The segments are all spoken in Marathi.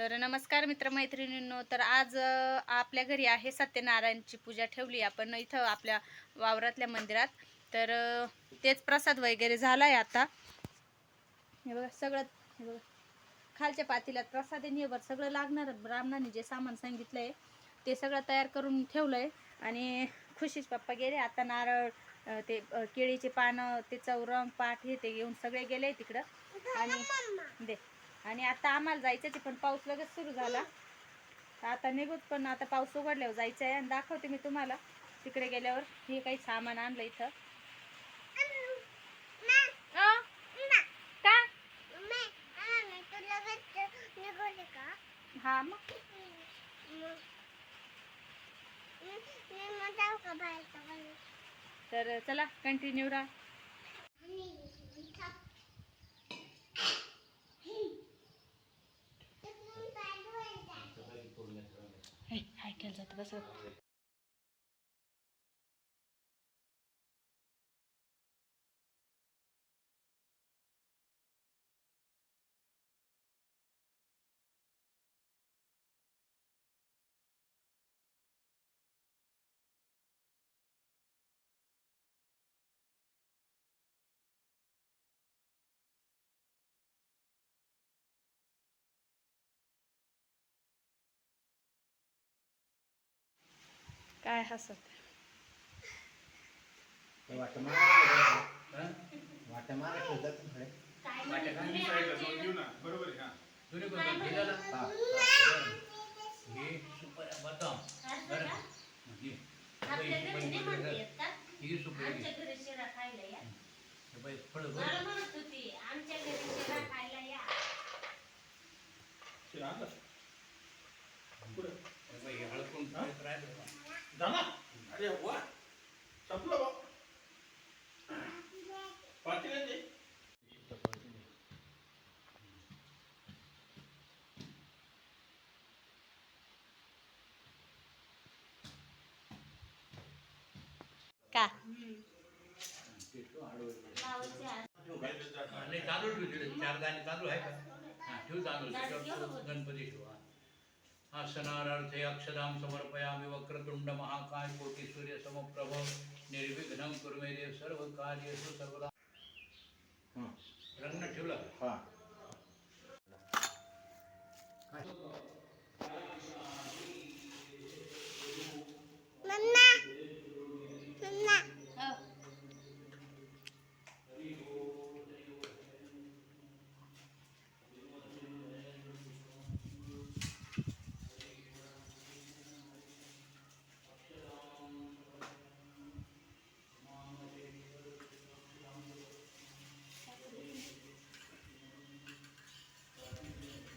तर नमस्कार मित्रमैत्रिणींनो तर आज आपल्या घरी आहे सत्यनारायणची पूजा ठेवली. आपण इथं आपल्या वावरातल्या मंदिरात. तर तेच प्रसाद वगैरे झाला आहे आता. हे बघा सगळं हे बघा. खालच्या पातील्यात प्रसाद आहे. निवर सगळं लागणार. ब्राह्मणाने जे सामान सांगितलं आहे ते सगळं तयार करून ठेवलं आहे आणि खुशीच पप्पा गेले. आता नारळ ते केळीचे पानं ते चौरंग पाठ हे ते घेऊन सगळे गेले तिकडं. आणि दे. आणि आता आम्हाला जायचं आहे पण पाऊस लगेच सुरू झाला. तर आता निघूत पण आता पाऊस उघडल्यावर जायचं आहे आणि दाखवते मी तुम्हाला. तिकडे गेल्यावर हे काही सामान आणलं इथं? का? हा मग. तर चला कंटिन्यू राहा हे, हाय केलं जातं. बस. काय हसत? वाटं मारा वाटं मारा अरे वा संपलं बा पाटील ते का ते ठेव, हळूहळू. बाहेरचं झाड. हा, नाही चालू ठेव तिकडे. चार दाणे चालू आहे का हा ठेव चालू त्याच्यावर तो गणपती ठेवा हा सणारार्थे अक्षदाम समर्पयामि वक्रतुंड महाकाय कोटी सूर्य समप्रभ निर्विघ्नं कुर्मे देव सर्व कार्येषु सर्वदा. रंग ठेवला? हा.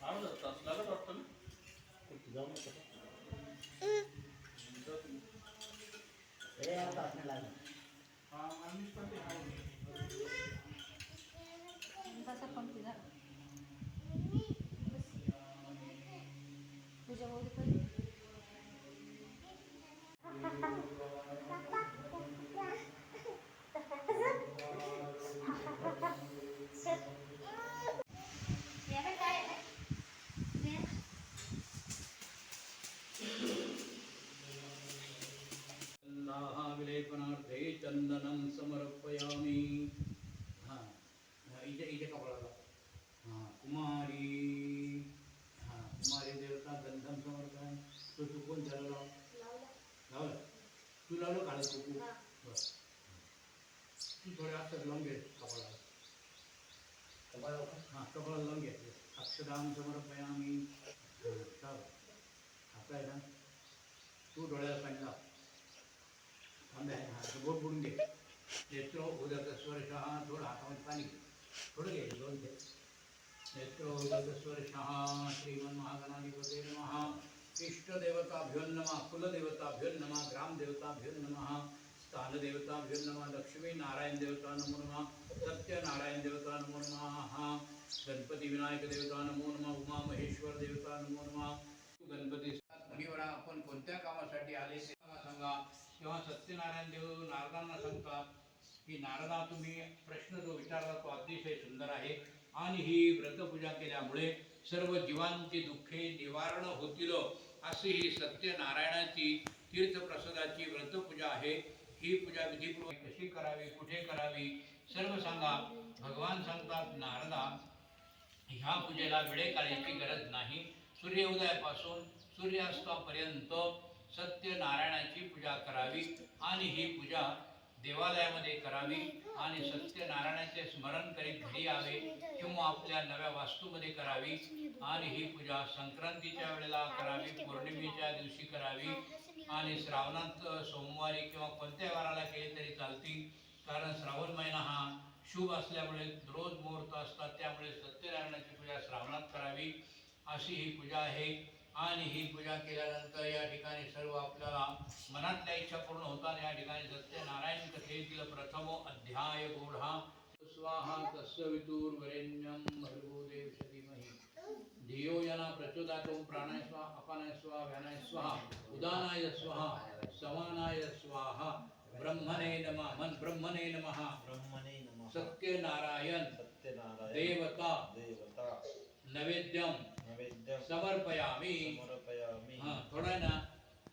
अर्धा तास लागत वाटतं ना जाऊ नका. ए, आता असं लागलं. हा माणूस पण ते आहे. तुझ्या भाऊ पहिले विलेपनार्थे चंदनं समर्पयामि हां इथे इथे कपडाला हां कुमारी हां कुमारी देवता गंधम समर्पण तो तू कोण झालं लाव लावलं तू लावलं काढत तू बस तू थोडे असं लावून घे कपडाला कपाळावर का? हां कपडाला लावून घे अक्षदान समर्पयामि हां आता आहे ना तू डोळ्याला पाणी लाव. थांबे आहे बोट बुडून घे. नेत्र उदक स्वरशः थोडं हातामध्ये पाणी थोडं घे दोन घे. नेत्र उदक स्वरशः श्रीमन महागणाधिपते नमः. इष्टदेवताभ्यो नमः कुलदेवताभ्यो नमः ग्रामदेवताभ्यो नमः स्थानदेवताभ्यो नमः लक्ष्मी नारायण देवता नमो नमः सत्यनारायण देवता नमो नमः. गणपती विनायक देवता नमो नमा उमा महेश्वर देवता नमो नमा. गणपती धनीवरा आपण कोणत्या कामासाठी आले ते सांगा तेव्हा सत्यनारायण देव नारदांना सांगतात की नारदा तुम्ही प्रश्न जो विचारला तो अतिशय सुंदर आहे. आणि ही व्रतपूजा केल्यामुळे सर्व जीवांची दुःखे निवारण होतील. अशी ही सत्यनारायणाची तीर्थप्रसादाची व्रतपूजा आहे. ही पूजा विधीपूर्वक कशी करावी कुठे करावी सर्व सांगा. भगवान सांगतात नारदा ह्या पूजेला वेळे काढायची गरज नाही. सूर्योदयापासून सूर्यास्तापर्यंत सत्यनारायणाची पूजा करावी आणि ही पूजा देवालयामध्ये करावी आणि सत्यनारायणाचे स्मरण करीत घरी यावे किंवा आपल्या नव्या वास्तूमध्ये करावी आणि ही पूजा संक्रांतीच्या वेळेला करावी पौर्णिमेच्या दिवशी करावी आणि श्रावणात सोमवारी किंवा कोणत्या वाराला केली तरी चालतील. कारण श्रावण महिना हा शुभ असल्यामुळे रोज मुहूर्त असतात त्यामुळे सत्यनारायणाची पूजा श्रावणात करावी. अशी ही पूजा आहे. आणि ही पूजा केल्यानंतर या ठिकाणी सर्व आपल्याला मनातल्या इच्छा पूर्ण होतात. या ठिकाणी सत्यनारायण कथेतील प्रथम अध्याय गोढा स्वाहा तस्य वितुर्वरेण्यं भर्गोदेव शतीमहि. धियो यना प्रचोदातो प्राणाय स्वाहा अपानाय स्वाहा व्यानाय स्वाहा उदानाय स्वाहा समानाय स्वाहा ब्रह्मणे नमः मन ब्रह्मणे नमः। ब्रह्मणे नमः। सत्यनारायण। सत्यनारायण। देवता। देवता। नैवेद्यम। नैवेद्यम। समर्पयामी। समर्पयामि। हा थोडा ना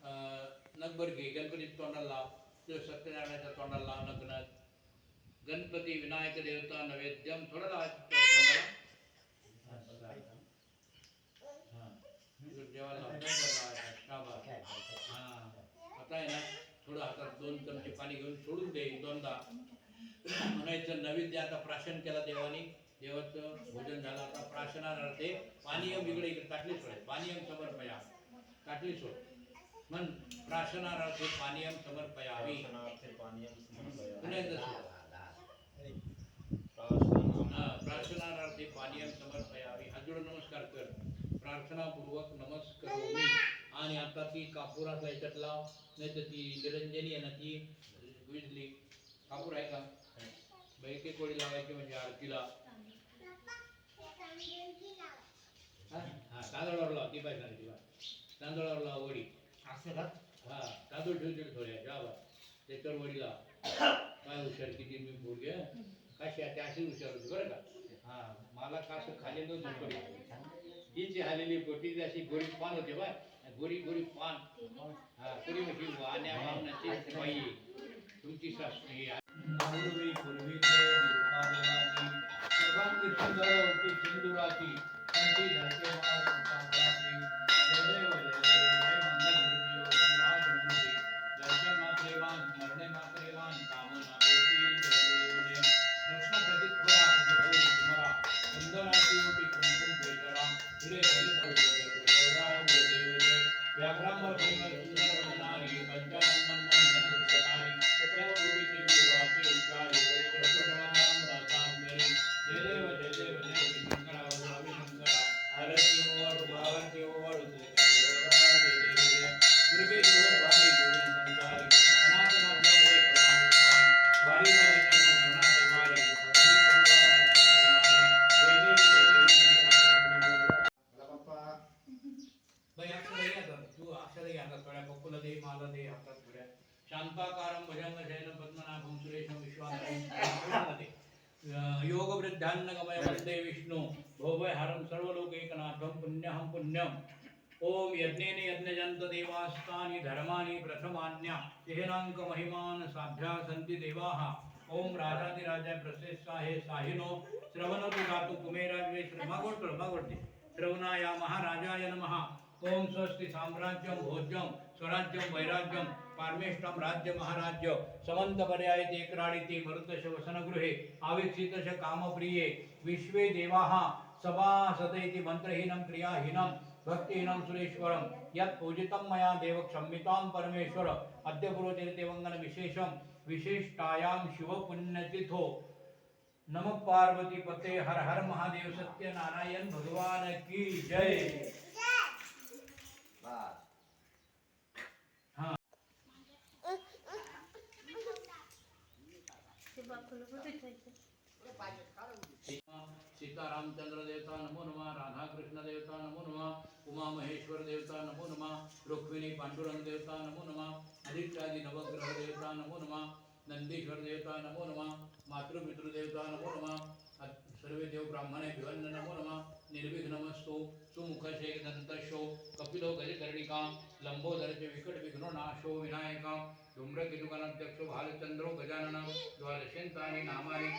अं, नगभर घे गणपती तोंडाला लाव. सत्यनारायणाच्या तोंडाला लाव नग्नात गणपती विनायक देवता नैवेद्यम थोडा लावायचं. देवाला. हा. आता आहे ना थोडं हातात दोन चमचे पाणी घेऊन सोडून दे दोनदा. म्हणायचं नैवेद्य आता प्राशन केला देवानी देवाचं भोजन झालं आता प्राशनार्थे पाणीयम इकडे इकडे ताटली सोड पाणीयम समर्पया. ताटली सोड म्हण प्राशनार्थे पाणीयम समर्पयावी प्रार्थनार्थे पानीयं समर्पयामि पुन्हा एकदा सोड प्रार्थना प्रार्थनार्थे पाणीयम समर्पयावी जोडून नमस्कार कर. प्रार्थनापूर्वक नमस्कारोमी. आणि आता ती कापुरातला याच्यात लाव. नाही तर ती निरंजनी आहे ना ती विजली. कापूर आहे का? एक कोळी लावायची म्हणजे आरतीला. हा हा, तांदळावर लाव ती पाहिजे ती बा तांदळावर लाव वडी. असं का? हा तांदूळ ठेवून ठेवून थोड्या जा बा. त्याच्यावर वडी लाव. काय हुशार किती मी बोलगे कशी आहे, ती अशी हुशार होती बरं का? हा मला का असं खाली दोन झोपडी हिची हालेली पोटी अशी गोरी पान होते बा गोरी गोरी पान. हा तरी म्हणजे वाण्या भावनाची बाई. तुमची सासू ही आहे. पूर्वी पूर्वीचे सर्वांगी सुंदर होती सिंदुराची त्यांची धरते मला सुतावराची जय मला हातात थोड्या शांताकारं भजन शयन पद्मनाभं सुरेशं विश्वासं दे योग वृद्धान्नगमय वन्दे विष्णु भोभयहरं सर्वलोकैकनाथं पुण्यहं पुण्यम्। ॐ यज्ञेन यज्ञजन्त देवास्तानि धर्माणि प्रथमान्या। चिह्नाङ्क महिमान् साध्या सन्ति देवाः। ॐ राजाधिराजा प्रसेस्सा हे साहिनो। श्रवणतु गातु कुमेराग्रे श्रमागोड मागोडते श्रवणाया महाराजाय नमः। ओम स्वस्ति साम्राज्यम, भोज्यम स्वराज्यं वैराज्यं पारमेष्टं राज्य महाराज्य समंत पर्यायते क्राडिते मरुतश वसनगृहे आविक्षितश कामप्रिये, विश्वे देवाः सभासदैति मन्त्रहीनं, क्रियाहीनं, भक्तिहीनं, सुरेश्वरं, यत् पूजितं मया देव क्षम्यतां परमेश्वर, अद्य पुरोचरिते वङ्गनविशेषं विशिष्टायां शिवपुण्यतिथो, नम पार्वती पते हर हर महादेव, सत्यनारायण, भगवान की जय। महेश्वर देवता नमो नमा. रुक्मिणी पांडुरंग देवता नमो नमा. आदित्यादि नवग्रह देवता नमो नमा. नंदीश्वर देवता नमो नमा. मातृपितृ देवता नमो. नमा सर्वे देव ब्राह्मणे भिवन्न नमो नमः. निर्विघ्नमस्तु. सुमुखशे दंतशो कपिलो गजकर्णिका. लंबोदरचे विकट विघ्नो नाशो विनायका. धूम्रकेतुकानाध्यक्षो भालचंद्रो गजानन. नामानि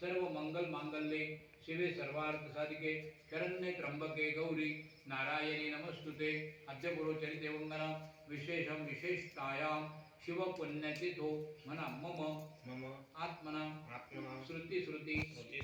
सर्व मंगल मांगल्ये शिवे सर्वार्थ साधिके शरण्ये त्र्यंबके गौरी नारायणी नमस्तुते. अद्य गुरुचरिते वंदना विशेषं विशेषतायां शिवपुण्यतिथो म्हणा मम मम आत्मना आत्मना श्रुती श्रुती श्रुती।